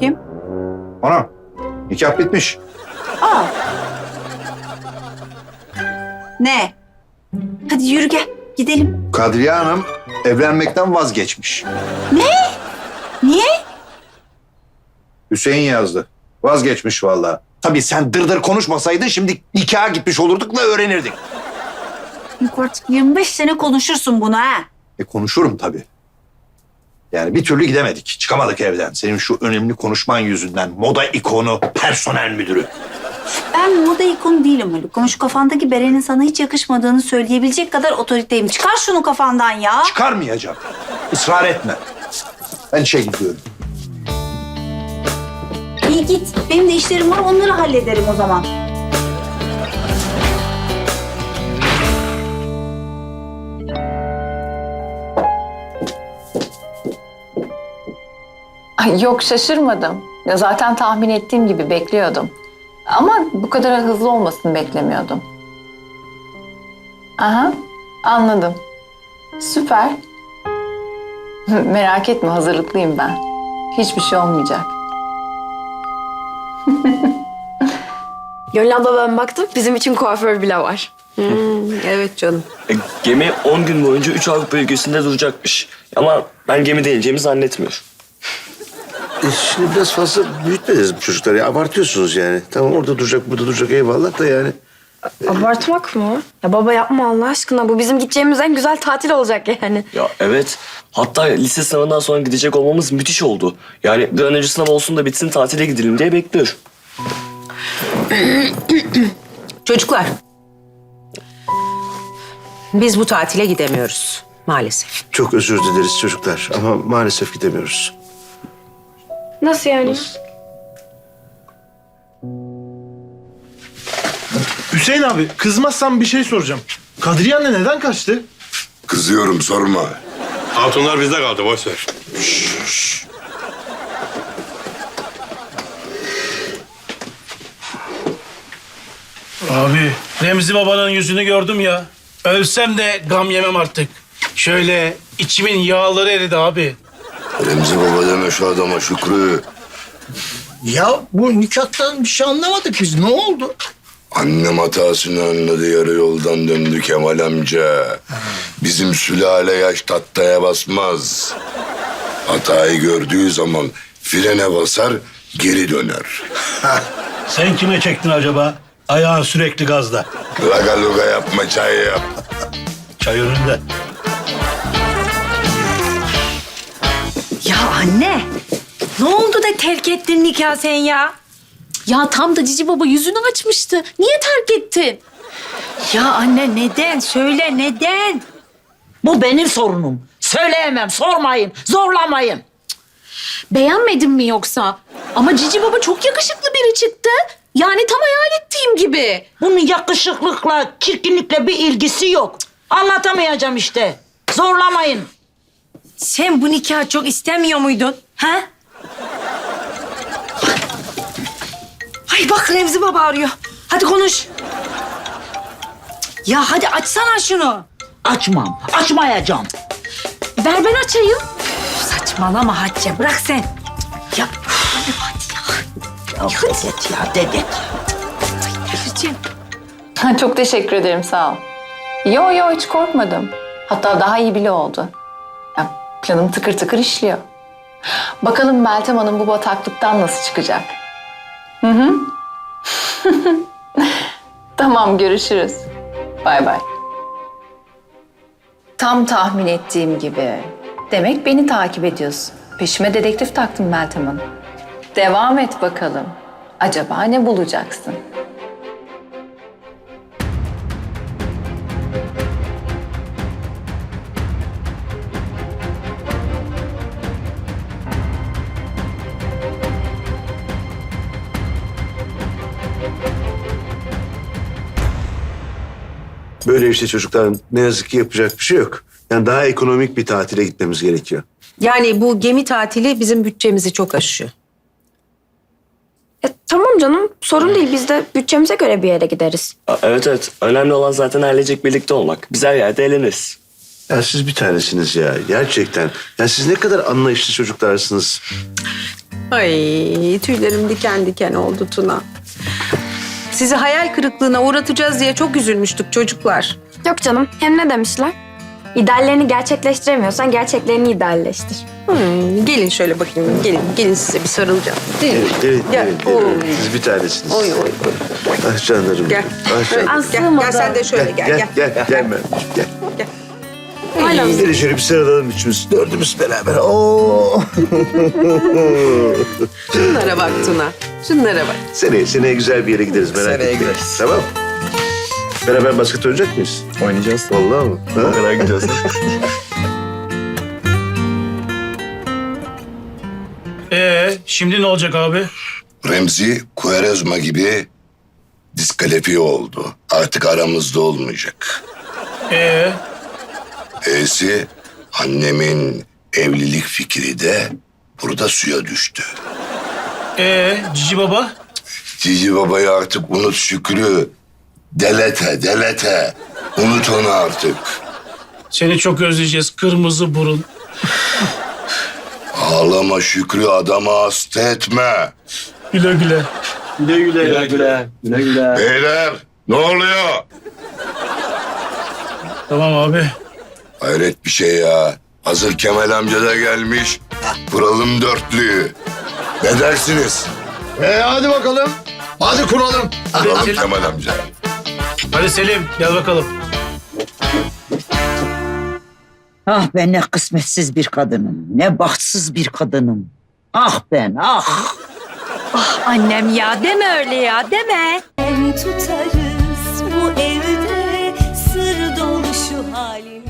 Kim? Ana nikah bitmiş. Aa. Ne? Hadi yürü gel. Gidelim. Kadriye Hanım evlenmekten vazgeçmiş. Niye? Hüseyin yazdı. Vazgeçmiş vallahi. Tabii sen dırdır konuşmasaydın şimdi nikaha gitmiş olurduk ve öğrenirdik. Yok artık 25 sene konuşursun bunu ha. E konuşurum tabii. Yani bir türlü gidemedik. Çıkamadık evden. Senin şu önemli konuşman yüzünden. Moda ikonu, personel müdürü. Ben moda ikonu değilim Haluk. Şu kafandaki berenin sana hiç yakışmadığını söyleyebilecek kadar otoriteyim. Çıkar şunu kafandan ya. Çıkarmayacağım. Israr etme. Ben işe gidiyorum. İyi git. Benim de işlerim var onları hallederim o zaman. Ay yok şaşırmadım. Ya zaten tahmin ettiğim gibi bekliyordum. Ama bu kadar hızlı olmasını beklemiyordum. Aha anladım. Süper. Merak etme hazırlıklıyım ben. Hiçbir şey olmayacak. Gönül abla ben baktım bizim için kuaför bile var. Evet canım. E, Gemi 10 gün boyunca 3 Avrupa ülkesinde duracakmış. Ama ben gemide ineceğimi zannetmiyorum. E şimdi biraz fazla büyütmediniz bu çocukları. Ya, abartıyorsunuz yani. Tamam orada duracak, burada duracak eyvallah da yani. Abartmak mı? Ya baba yapma Allah aşkına. Bu bizim gideceğimiz en güzel tatil olacak yani. Ya evet. Hatta lise sınavından sonra gidecek olmamız müthiş oldu. Yani bir an önce sınav olsun da bitsin tatile gidelim diye bekliyorum. Çocuklar. Biz bu tatile gidemiyoruz maalesef. Çok özür dileriz çocuklar ama maalesef gidemiyoruz. Nasıl yani? Hüseyin abi kızmazsan bir şey soracağım. Kadriye anne neden kaçtı? Kızıyorum sorma. Hatunlar bizde kaldı boş ver. Abi Remzi babanın yüzünü gördüm ya. Ölsem de gam yemem artık. Şöyle içimin yağları eridi abi. Remzi baba deme şu adama Şükrü. Ya bu nikahtan bir şey anlamadık biz. Ne oldu? Annem hatasını anladı yarı yoldan döndü Kemal amca. Bizim sülale yaş tahtaya basmaz. Hatayı gördüğü zaman frene basar geri döner. Sen kime çektin acaba? Ayağın sürekli gazda. Laga luga yapma çay yap. Çay önünde. Anne. Ne oldu da terk ettin nikah sen ya? Ya tam da Cici Baba yüzünü açmıştı. Niye terk ettin? Ya anne neden? Söyle neden? Bu benim sorunum. Söyleyemem, sormayın, zorlamayın. Beğenmedin mi yoksa? Ama Cici Baba çok yakışıklı biri çıktı. Yani tam hayal ettiğim gibi. Bunun yakışıklıkla, çirkinlikle bir ilgisi yok. Anlatamayacağım işte. Zorlamayın. Sen bu nikahı çok istemiyor muydun? Ha? Ay bak Remzi baba arıyor. Hadi konuş. Ya hadi açsana şunu. Açmam, açmayacağım. Ver ben açayım. Saçmalama Hatice bırak sen. Ya Ya dedet ya, dedet. Ha, Çok teşekkür ederim sağ ol. Yo yo hiç korkmadım. Hatta daha iyi bile oldu. Planım tıkır tıkır işliyor. Bakalım Meltem Hanım bu bataklıktan nasıl çıkacak? Hı hı. tamam görüşürüz. Bay bay. Tam tahmin ettiğim gibi. Demek beni takip ediyorsun. Peşime dedektif taktın Meltem Hanım. Devam et bakalım. Acaba ne bulacaksın? Böyle işte çocukların ne yazık ki yapacak bir şey yok. Yani daha ekonomik bir tatile gitmemiz gerekiyor. Yani bu gemi tatili bizim bütçemizi çok aşıyor. E, tamam canım sorun değil biz de bütçemize göre bir yere gideriz. Aa, Evet evet. Önemli olan zaten ailecek birlikte olmak. Biz her yerde eğleniriz. Ya siz bir tanesiniz ya gerçekten. Ya siz ne kadar anlayışlı çocuklarsınız. Ay tüylerim diken diken oldu Tuna. Sizi hayal kırıklığına uğratacağız diye çok üzülmüştük çocuklar. Yok canım. Hem ne demişler? İdeallerini gerçekleştiremiyorsan gerçeklerini idealleştir. Hmm, gelin şöyle bakayım. Gelin, gelin size bir sarılacağım. Değil mi? Evet, evet, Gel. evet, evet. Siz bir tanesiniz. Oy oy oy. Ah canlarım. Gel. Ah canlarım. Gel, gel sen de şöyle gel. Gel, Gel. gel, gel, gel, gel. Gel. Aynen. Gelin şöyle bir sarılalım üçümüz, dördümüz beraber. Oo. Şunlara bak Tuna. Şunlara bak. seneye, seneye güzel bir yere gideriz merak Seneye etmeyin. gideriz. Tamam. Beraber basket oynayacak mıyız? Oynayacağız. Vallahi mı? Ha? Beraber gideceğiz. Ee, şimdi ne olacak abi? Remzi Kuerezma gibi diskalifiye oldu. Artık aramızda olmayacak. Ee, E'si annemin evlilik fikri de burada suya düştü. Ee, Cici Baba? Cici babayı artık unut Şükrü. Delete, delete. Unut onu artık. Seni çok özleyeceğiz. Kırmızı burun. Ağlama Şükrü, adamı hasta etme. Güle güle. güle güle. Güle güle. Güle güle. Beyler, ne oluyor? Tamam abi. Hayret bir şey ya. Hazır Kemal amca da gelmiş. Kuralım dörtlüyü. Ne dersiniz? E hadi bakalım. Hadi kuralım. Kuralım Kemal amca. Hadi Selim gel bakalım. Ah ben ne kısmetsiz bir kadınım. Ne bahtsız bir kadınım. Ah ben ah. Annem ya deme öyle ya deme. tutarız bu evde sır dolu şu halimiz